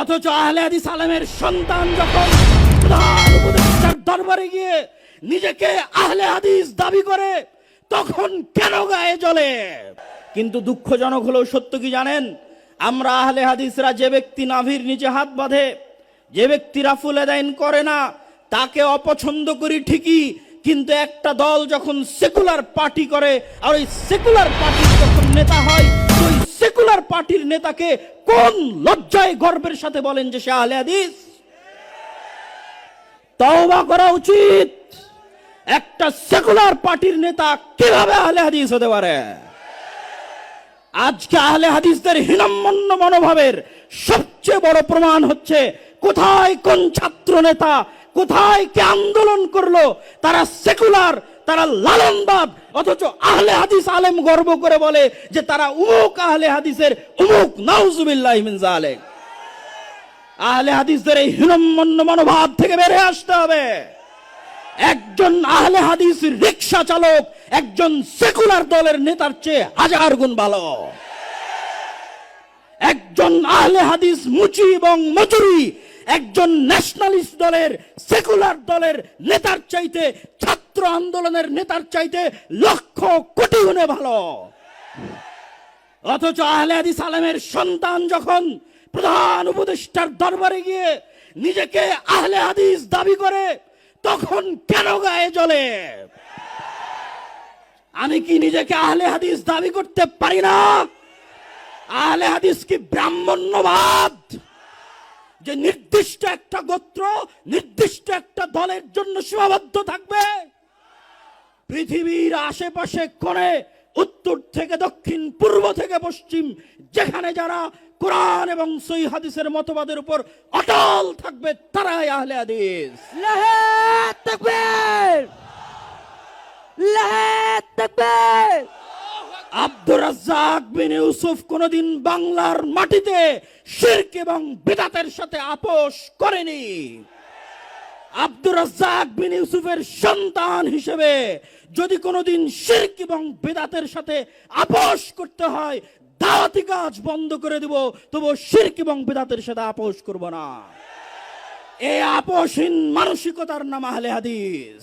অথচ আহলে হাদিস আলেমের সন্তান যখন প্রধান উপদেষ্টার দরবারে গিয়ে নিজেকে আহলে হাদিস দাবি করে, তখন কেন গায়ে জ্বলে? কিন্তু দুঃখজনক হলেও সত্য কি জানেন? আমরা আহলে হাদিসরা যে ব্যক্তি নাভির নিচে হাত বাঁধে, যে ব্যক্তি রাফুল আদাইন করে না, তাকে অপছন্দ করি ঠিকই, কিন্তু একটা দল যখন সেকুলার পার্টি করে, আর ওই সেকুলার পার্টির যখন নেতা হয়, ওই সেকুলার পার্টির নেতাকে কোন লজ্জায় গর্বের সাথে বলেন যে সে আহলে হাদিস? তওবা করা উচিত। একটা সেকুলার পার্টির নেতা কীভাবে আহলে হাদিস হতে পারে? আজকে আহলে হাদিসদের হীনম্মন্য মনোভাবের সবচেয়ে বড় প্রমাণ হচ্ছে, কোথায় কোন ছাত্র নেতা, কোথায় কে আন্দোলন করল, তারা সেকুলার তারা লালনবাদ অথচ আহলে হাদিস আলেম গর্ব করে বলে যে তারা উমুক আহলে হাদিসের, উমুক নাউজুবিল্লাহ আহলে হাদিসদের এই হীনম্মন্য মনোভাব থেকে বের আসতে হবে। একজন আহলে হাদিস রিক্সা চালক, একজন সেকুলার দলের নেতার চেয়ে হাজার গুণ ভালো। একজন আহলে হাদিস মুচি এবং মজুরি, একজন ন্যাশনালিস্ট দলের সেকুলার দলের নেতার চাইতে ছাত্র আন্দোলনের নেতার চাইতে লক্ষ কোটি গুণে ভালো। অথচ আহলে হাদিস আলেমের সন্তান যখন প্রধান উপদেষ্টার দরবারে গিয়ে নিজেকে আহলে হাদিস দাবি করে, তখন কেন গায়ে জ্বলে? আমি কি নিজেকে আহলে হাদিস দাবি করতে পারি না? আহলে হাদিস কি ব্রাহ্মণ্যবাদ? যে নির্দিষ্ট একটা গোত্র, নির্দিষ্ট একটা দলের জন্য সীমাবদ্ধ থাকবে? পৃথিবীর আশেপাশে কোণে উত্তর থেকে দক্ষিণ পূর্ব থেকে পশ্চিম যেখানে যারা কোরআন এবং সই হাদিসের মতবাদের উপর অটল থাকবে তারাই আহলে হাদিস। আব্দুর রাজ্জাক বিন ইউসুফ কোনদিন বাংলার মাটিতে শিরক এবং বিদাতের সাথে আপোষ করেনি। আব্দুর রাজ্জাক বিন ইউসুফের সন্তান হিসেবে যদি কোনোদিন শির্ক এবং বেদাতের সাথে আপোষ করতে হয়, দাওয়াতি কাজ বন্ধ করে দেব তবু শির্ক এবং বেদাতের সাথে আপোষ করব না। এই আপোষহীন মানসিকতার নাম আহলে হাদিস।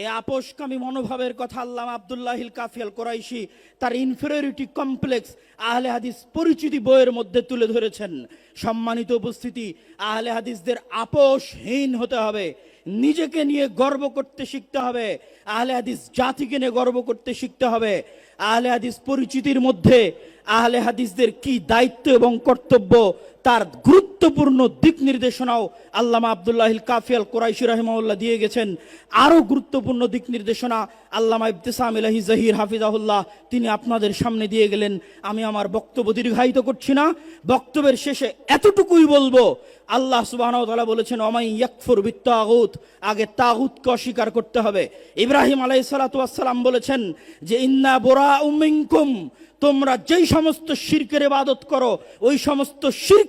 এই আপোষকামী মনোভাবের কথা আল্লাহ আব্দুল্লাহিল কাফিয়াল কোরাইশি তার ইনফেরিয়রিটি কমপ্লেক্স আহলে হাদিস পরিচিতি বইয়ের মধ্যে তুলে ধরেছেন। সম্মানিত উপস্থিতি, আহলে হাদিসদের আপোষহীন হতে হবে। নিজেকে নিয়ে গর্ব করতে শিখতে হবে। আহলে হাদিস জাতিকে নিয়ে গর্ব করতে শিখতে হবে। আহলে হাদিস পরিচিতির মধ্যে আহলে হাদিসদের কি দায়িত্ব এবং কর্তব্য তার গুরুত্বপূর্ণ দিক নির্দেশনাও আল্লামা আবদুল্লাহিল কাফিয়াল কোরাইশি রহমাউল্লাহ দিয়ে গেছেন। আরও গুরুত্বপূর্ণ দিক নির্দেশনা আল্লামা ইবতিসাম ইলাহি জাহির হাফিজাহুল্লাহ তিনি আপনাদের সামনে দিয়ে গেলেন। আমি আমার বক্তব্য দীর্ঘায়িত করছি না। বক্তব্যের শেষে এতটুকুই বলব, আল্লাহ সুবাহ বলেছেন অমাই ইয়াকফুর বিত্তাগুত আগে তাগুতকে অস্বীকার করতে হবে। ইব্রাহিম আলাইসালাম বলেছেন যে, ইন্না বোরা উমিনকুম তোমরা যেই সমস্ত শিরকের ইবাদত করো, ওই সমস্ত শিরক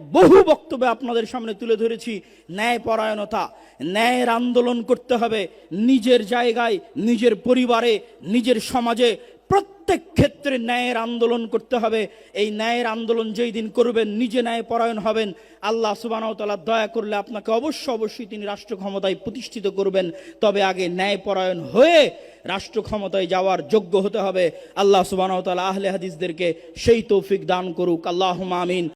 বহু বক্তব্যে আপনাদের সামনে তুলে ধরেছি, ন্যায়পরায়ণতা। ন্যায়ের আন্দোলন করতে হবে নিজের জায়গায়, নিজের পরিবারে, নিজের সমাজে। প্রত্যেক ক্ষেত্রে ন্যায়ের আন্দোলন করতে হবে। এই ন্যায়ের আন্দোলন যেই দিন করবেন, নিজে ন্যায় পরায়ণ হবেন। আল্লাহ সুবাহতালা দয়া করলে আপনাকে অবশ্য অবশ্যই তিনি রাষ্ট্র ক্ষমতায় প্রতিষ্ঠিত করবেন। তবে আগে ন্যায় পরায়ণ হয়ে রাষ্ট্র ক্ষমতায় যাওয়ার যোগ্য হতে হবে। আল্লাহ সুবাহতালা আহলে হাদিসদেরকে সেই তৌফিক দান করুক। আল্লাহ আমিন।